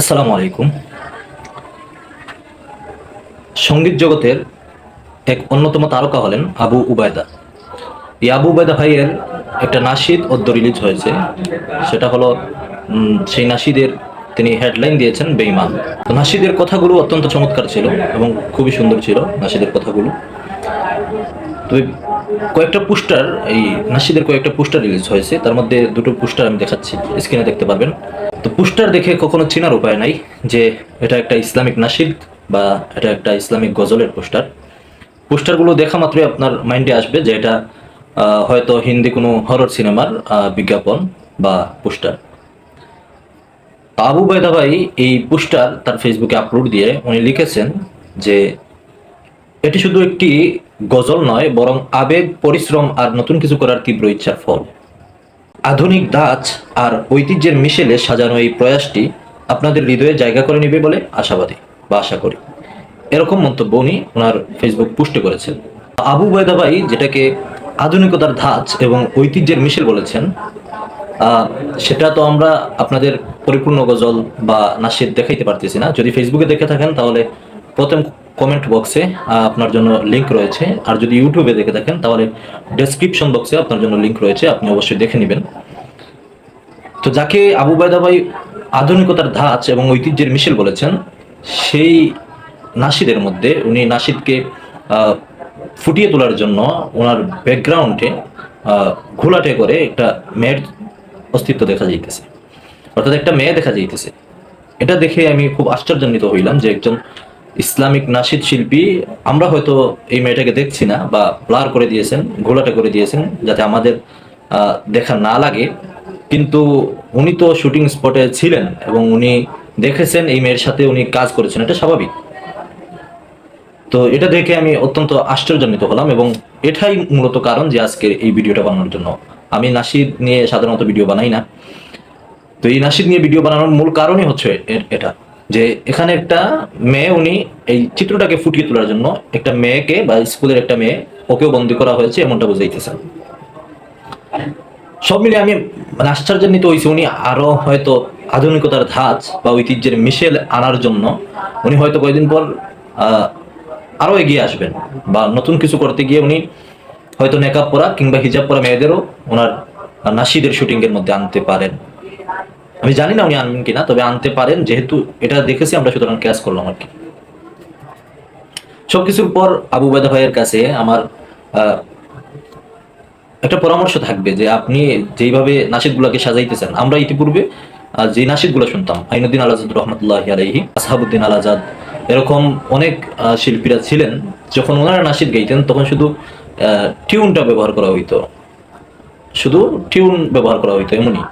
আসসালামু আলাইকুম। সংগীত জগতের এক অন্যতম তারকা হলেন আবু উবায়দা। এই আবু উবায়দা ভাইয়ের একটা নাসিদ অদ্য রিলিজ হয়েছে। সেটা হলো সেই নাসিদের তিনি হেডলাইন দিয়েছেন বেইমান তো নাশিদের কথাগুলো অত্যন্ত চমৎকার ছিল এবং খুবই সুন্দর ছিল নাসিদের কথাগুলো। তবে কয়েকটা পোস্টার এই নাসিদের কয়েকটা পোস্টার রিলিজ হয়েছে। তার মধ্যে দুটো পোস্টার আমি দেখাচ্ছি স্ক্রিনে দেখতে পারবেন। তো পোস্টার দেখে কখনো চেনার উপায় নাই যে এটা একটা ইসলামিক নাসিদ বা এটা একটা ইসলামিক গজলের পোস্টার। পোস্টারগুলো দেখা মাত্রই আপনার মাইন্ডে আসবে যে এটা হয়তো হিন্দি কোনো হরর সিনেমার বিজ্ঞাপন বা পোস্টার। আবু বাইদা ভাই এই পোস্টার তার ফেসবুকে আপলোড দিয়ে উনি লিখেছেন যে এটি শুধু একটি গজল নয়, বরং আবেগ, পরিশ্রম আর নতুন কিছু করার তীব্র ইচ্ছার ফল। আধুনিক দাচ আর ঐতিহ্যের মিশেলে সাজানো এই প্রয়াসটি আপনাদের হৃদয়ে জায়গা করে নেবে বলে আশাবাদী বা আশা করি। এরকম মন্তব্য উনি ওনার ফেসবুক পোস্টে করেছেন। আবু বয়দা ভাই যেটাকে আধুনিকতার ধাঁচ এবং ঐতিহ্যের মিশেল বলেছেন সেটা তো আমরা আপনাদের পরিপূর্ণ গজল বা নাসিদ দেখাইতে পারতেছি না। যদি ফেসবুকে দেখে থাকেন তাহলে প্রথম কমেন্ট বক্সে আপনার জন্য লিংক রয়েছে। আর যদি ইউটিউবে দেখে থাকেন, তাহলে ডেসক্রিপশন বক্সে আপনার জন্য লিংক রয়েছে, আপনি অবশ্যই দেখে নেবেন। তো যাকে আবু বায়দা ভাই আধুনিকতার ধাঁচ এবং ঐতিহ্যের মিশেল বলেছেন, সেই নাসিদের মধ্যে উনি নাসিদকে ফুটিয়ে তোলার জন্য ওনার ব্যাকগ্রাউন্ডে ঘোলাটে করে একটা মেয়ের অস্তিত্ব দেখা যাইতেছে। অর্থাৎ একটা মেয়ে দেখা যাইতেছে। এটা দেখে আমি খুব আশ্চর্যান্বিত হইলাম যে একজন ইসলামিক নাসিদ শিল্পী, আমরা হয়তো এই মেয়েটাকে দেখছি না বা ব্লার করে দিয়েছেন, ঘোলাটে করে দিয়েছেন যাতে আমাদের দেখা না লাগে। কিন্তু উনি তো শুটিং স্পটে ছিলেন এবং উনি দেখেছেন এই মেয়ের সাথে উনি কাজ করেছেন, এটা স্বাভাবিক। তো এটা দেখে আমি অত্যন্ত আশ্চর্যান্বিত হলাম এবং এটাই মূলত কারণ যে আজকের এই ভিডিওটা বানানোর জন্য। আমি নাসিদ নিয়ে সাধারণত ভিডিও বানাই না। তো এই নাসিদ নিয়ে ভিডিও বানানোর মূল কারণই হচ্ছে এটা। যে এখানে একটা মেয়ে, উনি এই চিত্রটাকে ফুটিয়ে তোলার জন্য একটা মেয়েকে বা স্কুলের একটা মেয়ে ওকেও বন্দি করা হয়েছে, এমনটা বুঝাইতেছেন সব মিলে আমি মানে আশ্চর্যান্বিত হয়েছি উনি আরও হয়তো আধুনিকতার ধাঁচ বা ঐতিহ্যের মিশেল আনার জন্য উনি হয়তো কয়েকদিন পর আরও এগিয়ে আসবেন বা নতুন কিছু করতে গিয়ে উনি হয়তো নেকাব পরা কিংবা হিজাব পরা মেয়েদেরও ওনার নাসিদের শুটিং এর মধ্যে আনতে পারেন। আমি জানি না উনি আনবেন কিনা, তবে আনতে পারেন, যেহেতু এটা দেখেছি আমরা, সুতরাং ক্যাশ করলাম আর কি। সবকিছুর পর আবু বেদা ভাইয়ের কাছে আমার একটা পরামর্শ থাকবে যে আপনি যেইভাবে নাসিদগুলোকে সাজাইতেছেন, আমরা ইতিপূর্বে যে নাসিদগুলো শুনতাম আইনুদ্দিন আলাজাদ রহমতুল্লাহ আলাইহি, আসহাবুদ্দিন আলাজাদ এরকম অনেক শিল্পীরা ছিলেন, যখন ওনারা নাসিদ গাইতেন, তখন শুধু টিউনটা ব্যবহার করা হইতো। শুধু টিউন ব্যবহার করা হইতো, এমনই।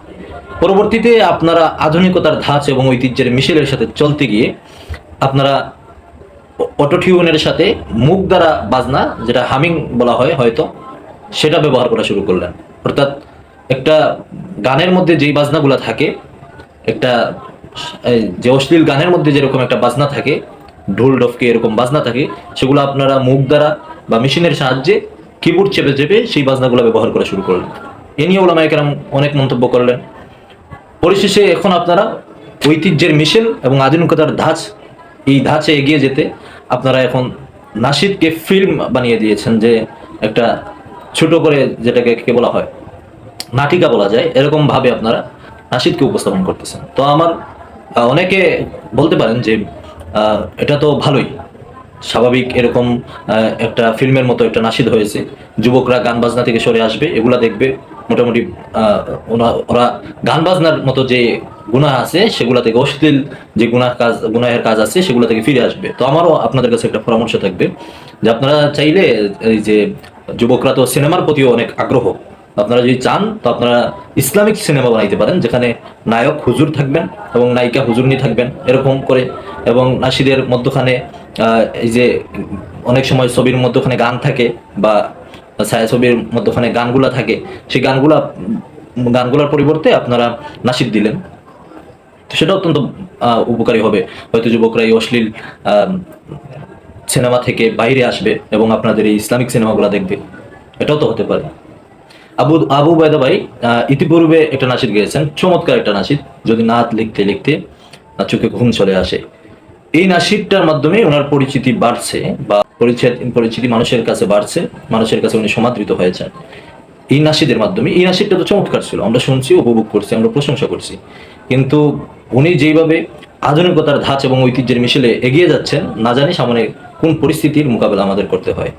পরবর্তীতে আপনারা আধুনিকতার ধাঁচ এবং ঐতিহ্যের মিশেলের সাথে চলতে গিয়ে আপনারা অটোটিউনের সাথে মুখ দ্বারা বাজনা, যেটা হামিং বলা হয় হয়তো, সেটা ব্যবহার করা শুরু করলেন। অর্থাৎ একটা গানের মধ্যে যেই বাজনাগুলো থাকে, একটা যে অশ্লীল গানের মধ্যে যেরকম একটা বাজনা থাকে, ঢোল ডফকে এরকম বাজনা থাকে, সেগুলো আপনারা মুখ দ্বারা বা মেশিনের সাহায্যে কিবোর্ড চেপে চেপে সেই বাজনাগুলো ব্যবহার করা শুরু করলেন। এ নিয়ে ওলামা একরাম অনেক মন্তব্য করলেন। পরিশেষে এখন আপনারা ঐতিহ্যের মিশেল এবং আধুনিকতার ধাঁচ, এই ধাঁচে এগিয়ে যেতে আপনারা এখন নাসিদকে ফিল্ম বানিয়ে দিয়েছেন যে একটা ছোট করে যেটাকে কে বলা হয়, নাটিকা বলা যায়, এরকম ভাবে আপনারা নাসিদকে উপস্থাপন করতেছেন। তো আমার অনেকে বলতে পারেন যে এটা তো ভালোই, স্বাভাবিক এরকম একটা ফিল্মের মতো একটা নাসিদ হয়েছে, যুবকরা গান বাজনা থেকে সরে আসবে, এগুলা দেখবে মোটামুটি ওরা গান বাজনার মতো যে গুনাহ আছে, সেগুলা থেকে অশ্লীল যে গুনাহ কাজ, গুনাহের কাজ আছে, সেগুলো থেকে ফিরে আসবে। তো আমারও আপনাদের কাছে একটা পরামর্শ থাকবে যে আপনারা চাইলে এই যে যুবকরা তো সিনেমার প্রতিও অনেক আগ্রহ। আপনারা যদি চান, তো আপনারা ইসলামিক সিনেমা বানাইতে পারেন, যেখানে নায়ক হুজুর থাকবেন এবং নায়িকা হুজুরনি থাকবেন, এরকম করে। এবং নাসিদের মধ্যখানে এই যে অনেক সময় ছবির মধ্যখানে গান থাকে বা ছায়াছবির মধ্যখানে গানগুলা থাকে, সেই গানগুলা, গানগুলার পরিবর্তে আপনারা নাসিদ দিলেন। তো সেটা অত্যন্ত উপকারী হবে। হয়তো যুবকরা এই অশ্লীল সিনেমা থেকে বাইরে আসবে এবং আপনাদের এই ইসলামিক সিনেমাগুলো দেখবে। এটাও তো হতে পারে। আবু আবু বাইদা ভাই ইতিপূর্বে একটা নাসিদ গেয়েছেন, চমৎকার একটা নাসিদ। যদি নাত লিখতে লিখতে চোখে ঘুম চলে আসে। এই নাসিকটার মাধ্যমে ওনার পরিচিতি বাড়ছে বা পরিচিত পরিচিতি মানুষের কাছে বাড়ছে, মানুষের কাছে উনি সমাদৃত হয়েছেন। এই নাসিদের মাধ্যমে, এই নাসিদটা তো চমৎকার ছিল। আমরা শুনছি, উপভোগ করছি, আমরা প্রশংসা করছি। কিন্তু উনি যেইভাবে আধুনিকতার ধাঁচ এবং ঐতিহ্যের মিশেলে এগিয়ে যাচ্ছেন, না জানি সামনে কোন পরিস্থিতির মোকাবেলা আমাদের করতে হয়।